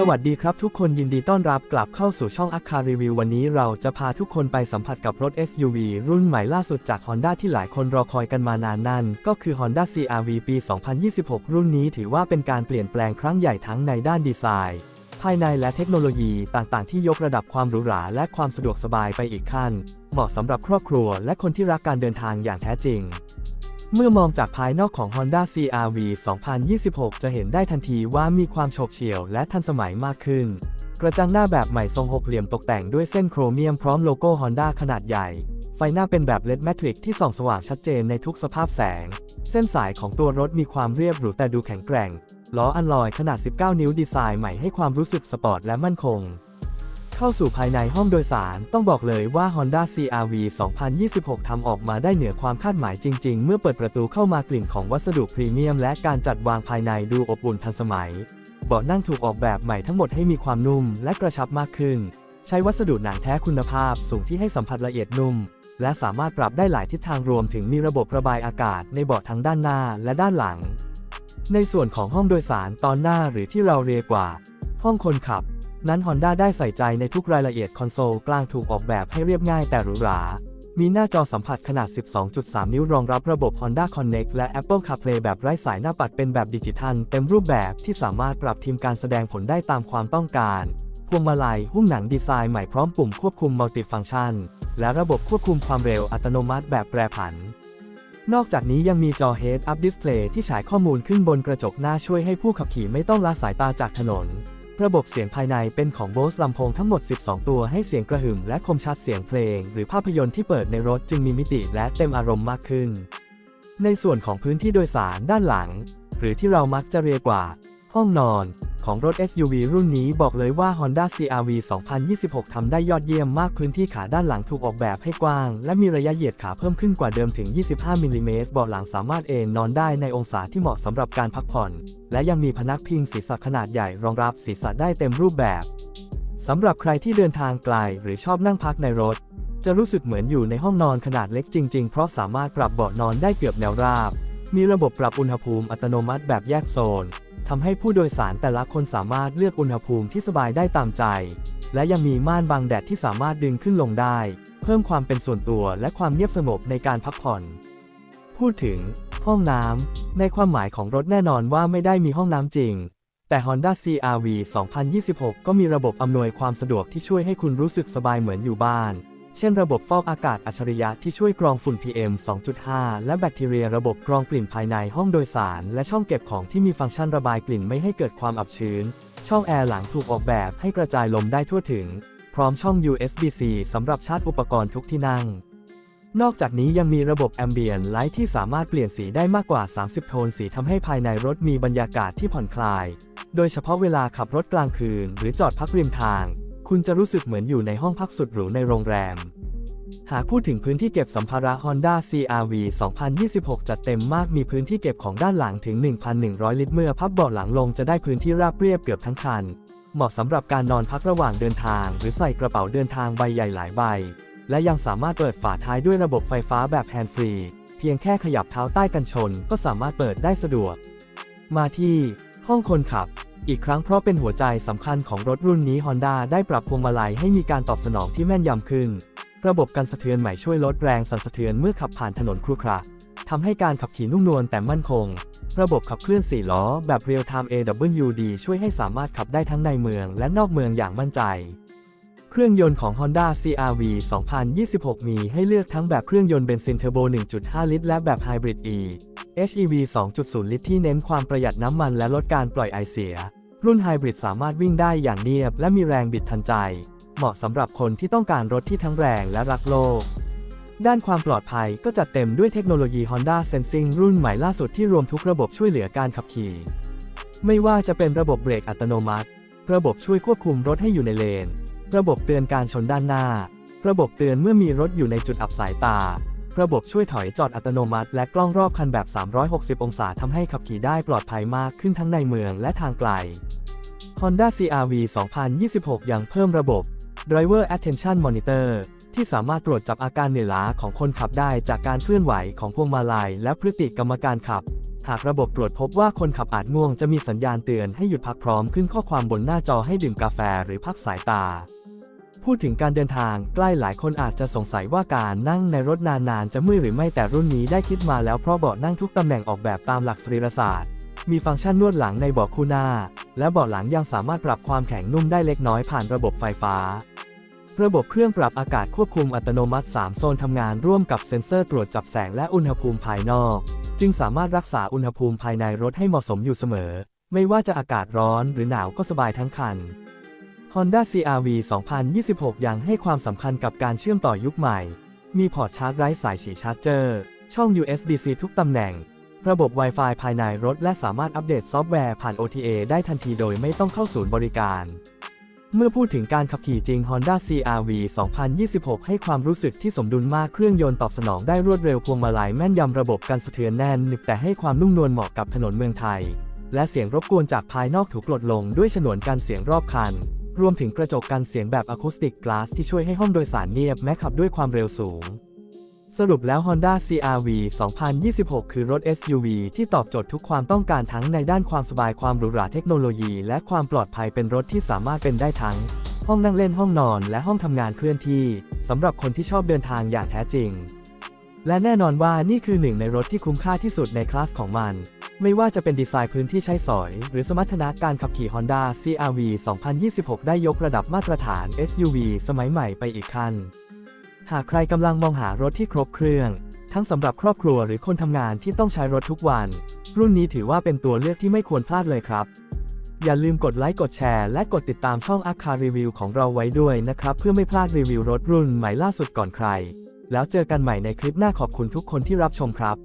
สวัสดีครับทุกคนยินดีต้อนรับกลับเข้าสู่ช่องอัคคารีวิววันนี้เราจะพาทุกคนไปสัมผัสกับรถ SUV รุ่นใหม่ล่าสุดจาก Honda ที่หลายคนรอคอยกันมานานนั่น ก็คือ Honda CR-V ปี 2026 รุ่นนี้ถือว่าเป็นการเปลี่ยนแปลงครั้งใหญ่ทั้งในด้านดีไซน์ ภายในและเทคโนโลยีต่างๆ ที่ยกระดับความหรูหราและความสะดวกสบายไปอีกขั้น เหมาะสำหรับครอบครัวและคนที่รักการเดินทางอย่างแท้จริง เมื่อมองจากภายนอกของ Honda CR-V 2026 จะเห็นได้ทันทีว่ามีความโฉบเฉี่ยวและทันสมัยมากขึ้น กระจังหน้าแบบใหม่ทรงหกเหลี่ยมตกแต่งด้วยเส้นโครเมียมพร้อมโลโก้ Honda ขนาดใหญ่ ไฟหน้าเป็นแบบ LED Matrix ที่ส่องสว่างชัดเจนในทุกสภาพแสง เส้นสายของตัวรถมีความเรียบหรูแต่ดูแข็งแกร่ง ล้ออัลลอยขนาด 19 นิ้วดีไซน์ใหม่ให้ความรู้สึกสปอร์ตและมั่นคง เข้าสู่ภายในห้องโดยสาร ต้องบอกเลยว่า Honda CR-V 2026 ทำออกมาได้เหนือความคาดหมายจริง ๆ เมื่อเปิดประตูเข้ามากลิ่นของวัสดุพรีเมียม และการจัดวางภายในดูอบอุ่นทันสมัย เบาะนั่งถูกออกแบบใหม่ทั้งหมดให้มีความนุ่มและกระชับมากขึ้น ใช้วัสดุหนังแท้คุณภาพสูงที่ให้สัมผัสละเอียดนุ่ม และสามารถปรับได้หลายทิศทางรวมถึงมีระบบระบายอากาศในเบาะทั้งด้านหน้าและด้านหลัง ในส่วนของห้องโดยสารตอนหน้าหรือที่เราเรียกว่า ห้องคนขับ นั้น Honda ได้ใส่ใจในทุกรายละเอียดคอนโซลกลางถูกออกแบบให้เรียบง่ายแต่หรูหรา มีหน้าจอสัมผัสขนาด 12.3 นิ้วรองรับระบบ Honda Connect และ Apple CarPlay แบบไร้สายหน้าปัดเป็นแบบดิจิทัล เต็มรูปแบบที่สามารถปรับทีมการแสดงผลได้ตามความต้องการพวงมาลัยหุ้มหนังดีไซน์ใหม่พร้อมปุ่มควบคุมมัลติฟังก์ชัน และระบบควบคุมความเร็วอัตโนมัติแบบแปรผัน นอกจากนี้ยังมีจอ Head Up Display ที่ฉายข้อมูลขึ้นบนกระจกหน้าช่วยให้ผู้ขับขี่ไม่ต้องละสายตาจากถนน ระบบเสียงภายในเป็นของ Bose ลำโพงทั้งหมด 12 ตัวให้เสียงกระหึ่มและคมชัดเสียงเพลง หรือภาพยนตร์ที่เปิดในรถจึงมีมิติและเต็มอารมณ์มากขึ้น ในส่วนของพื้นที่โดยสารด้านหลัง หรือที่เรามักจะเรียกว่า ห้องนอนของรถ SUV รุ่นนี้บอกเลยว่า Honda CR-V 2026 ทำได้ยอดเยี่ยมมากพื้นที่ขาด้านหลังถูกออกแบบให้กว้าง และมีระยะเหยียดขาเพิ่มขึ้นกว่าเดิมถึง 25 มิลลิเมตรเบาะหลังสามารถเอนนอนได้ในองศาที่เหมาะสำหรับการพักผ่อน และยังมีพนักพิงศีรษะขนาดใหญ่รองรับศีรษะได้เต็มรูปแบบสำหรับใครที่เดินทางไกลหรือชอบนั่งพักในรถ จะรู้สึกเหมือนอยู่ในห้องนอนขนาดเล็กจริง ๆ เพราะสามารถปรับเบาะนอนได้เกือบแนวราบ มีระบบปรับอุณหภูมิอัตโนมัติแบบแยกโซน ทำให้ผู้โดยสารแต่ละคนสามารถเลือกอุณหภูมิที่สบายได้ตามใจ และยังมีม่านบังแดดที่สามารถดึงขึ้นลงได้ เพิ่มความเป็นส่วนตัวและความเงียบสงบในการพักผ่อน พูดถึง ห้องน้ำในความหมายของรถแน่นอนว่าไม่ได้มีห้องน้ำจริง แต่ Honda CR-V 2026 ก็มีระบบอำนวยความสะดวกที่ช่วยให้คุณรู้สึกสบายเหมือนอยู่บ้าน เช่นระบบฟอกอากาศอัจฉริยะที่ช่วยกรองฝุ่น PM 2.5 และแบคทีเรียระบบกรองกลิ่นภายในห้องโดยสาร และช่องเก็บของที่มีฟังก์ชันระบายกลิ่นไม่ให้เกิดความอับชื้น ช่องแอร์หลังถูกออกแบบให้กระจายลมได้ทั่วถึง พร้อมช่อง USB-C สำหรับชาร์จอุปกรณ์ทุกที่นั่ง นอกจากนี้ยังมีระบบ Ambient Light ที่สามารถเปลี่ยนสีได้มากกว่า 30 โทนสีทำให้ภายในรถมีบรรยากาศที่ผ่อนคลาย โดยเฉพาะเวลาขับรถกลางคืน หรือจอดพักริมทาง คุณจะรู้สึกเหมือนอยู่ในห้องพักสุดหรูในโรงแรม หากพูดถึงพื้นที่เก็บสัมภาระ Honda CR-V 2026 จัดเต็มมากมีพื้นที่เก็บของด้านหลังถึง 1,100 ลิตร เมื่อพับเบาะหลังลงจะได้พื้นที่ราบเรียบเกือบทั้งคัน เหมาะสำหรับการนอนพักระหว่างเดินทาง หรือใส่กระเป๋าเดินทางใบใหญ่หลายใบ และยังสามารถเปิดฝาท้ายด้วยระบบไฟฟ้าแบบแฮนด์ฟรี เพียงแค่ขยับเท้าใต้กันชน ก็สามารถเปิดได้สะดวก มาที่ ห้องคนขับ อีกครั้งเพราะเป็นหัวใจสำคัญของรถรุ่นนี้ Honda ได้ปรับพวงมาลัยให้มีการตอบสนองที่แม่นยำขึ้น ระบบกันสะเทือนใหม่ช่วยลดแรงสั่นสะเทือนเมื่อขับผ่านถนนครุขระทำให้การขับขี่นุ่มนวลแต่มั่นคง ระบบขับเคลื่อน4ล้อแบบ Real Time AWD ช่วยให้สามารถขับได้ทั้งในเมืองและนอกเมืองอย่างมั่นใจ เครื่องยนต์ของ Honda CR-V 2026 มีให้เลือกทั้งแบบเครื่องยนต์เบนซินเทอร์โบ 1.5 ลิตร และแบบ Hybrid E HEV 2.0 ลิตรที่เน้นความประหยัดน้ำมันและลดการปล่อยไอเสีย รุ่นไฮบริดสามารถวิ่งได้อย่างเนียบและมีแรงบิดทันใจ เหมาะสำหรับคนที่ต้องการรถที่ทั้งแรงและรักโลก ด้านความปลอดภัยก็จัดเต็มด้วยเทคโนโลยี Honda Sensing รุ่นใหม่ล่าสุดที่รวมทุกระบบช่วยเหลือการขับขี่ ไม่ว่าจะเป็นระบบเบรกอัตโนมัติ ระบบช่วยควบคุมรถให้อยู่ในเลน ระบบเตือนการชนด้านหน้า ระบบเตือนเมื่อมีรถอยู่ในจุดอับสายตา ระบบช่วยถอยจอดอัตโนมัติ และกล้องรอบคันแบบ 360 องศาทำให้ขับขี่ได้ปลอดภัยมากขึ้นทั้งในเมืองและทางไกล Honda CR-V 2026 ยังเพิ่มระบบ Driver Attention Monitor ที่สามารถตรวจจับอาการเหนื่อยล้าของคนขับได้จากการเคลื่อนไหวของพวงมาลัยและพฤติกรรมการขับ หากระบบตรวจพบว่าคนขับอาจง่วงจะมีสัญญาณเตือนให้หยุดพักพร้อมขึ้นข้อความบนหน้าจอให้ดื่มกาแฟหรือพักสายตา พูดถึงการเดินทางใกล้หลายคนอาจจะสงสัยว่าการนั่งในรถนานๆ จะเมื่อยหรือไม่แต่รุ่นนี้ได้คิดมาแล้วเพราะเบาะนั่งทุกตำแหน่งออกแบบตามหลักสรีรศาสตร์ มีฟังก์ชันนวดหลังในเบาะคู่หน้า และเบาะหลังยังสามารถปรับความแข็งนุ่มได้เล็กน้อยผ่านระบบไฟฟ้า ระบบเครื่องปรับอากาศควบคุมอัตโนมัติ 3 โซนทำงานร่วมกับเซ็นเซอร์ตรวจจับแสงและอุณหภูมิภายนอก จึงสามารถรักษาอุณหภูมิภายในรถให้เหมาะสมอยู่เสมอ ไม่ว่าจะอากาศร้อนหรือหนาวก็สบายทั้งคัน Honda CRV 2026 ยังให้ความสำคัญกับการเชื่อมต่อยุคใหม่ มีพอร์ตชาร์จไร้สายฉีชาร์จเจอร์ ช่อง USB-C ทุกตำแหน่ง ระบบ Wi-Fi ภายในรถและสามารถอัปเดตซอฟต์แวร์ผ่าน OTA ได้ทันทีโดยไม่ต้องเข้าศูนย์บริการ เมื่อพูดถึงการขับขี่จริง Honda CRV 2026 ให้ความรู้สึกที่สมดุลมากเครื่องยนต์ตอบสนองได้รวดเร็วพวงมาลัยแม่นยำระบบกันสะเทือนแน่นหนึบแต่ให้ความนุ่มนวลเหมาะกับถนนเมืองไทย และเสียงรบกวนจากภายนอกถูกลดลงด้วยฉนวนกันเสียงรอบคัน รวมถึงกระจกกันเสียงแบบอะคูสติกกลาสที่ช่วยให้ห้องโดยสารเงียบแม้ขับด้วยความเร็วสูง สรุปแล้ว Honda CRV 2026 คือรถ SUV ที่ตอบโจทย์ทุกความต้องการทั้งในด้านความสบายความหรูหราเทคโนโลยี และความปลอดภัยเป็นรถที่สามารถเป็นได้ทั้ง ห้องนั่งเล่นห้องนอนและห้องทำงานเคลื่อนที่สำหรับคนที่ชอบเดินทางอย่างแท้จริงและแน่นอนว่านี่คือหนึ่งในรถที่คุ้มค่าที่สุดในคลาสของมัน ไม่ว่าจะเป็นดีไซน์พื้นที่ใช้สอย หรือสมรรถนะการขับขี่ Honda CRV 2026 ได้ยกระดับมาตรฐาน SUV สมัยใหม่ไปอีกขั้น หากใครกำลังมองหารถที่ครบเครื่อง ทั้งสำหรับครอบครัวหรือคนทำงานที่ต้องใช้รถทุกวัน รุ่นนี้ถือว่าเป็นตัวเลือกที่ไม่ควรพลาดเลยครับ อย่าลืมกดไลค์กดแชร์ และกดติดตามช่องอาคารีวิวของเราไว้ด้วยนะครับ เพื่อไม่พลาดรีวิวรถรุ่นใหม่ล่าสุดก่อนใคร แล้วเจอกันใหม่ในคลิปหน้าขอบคุณทุกคนที่รับชมครับ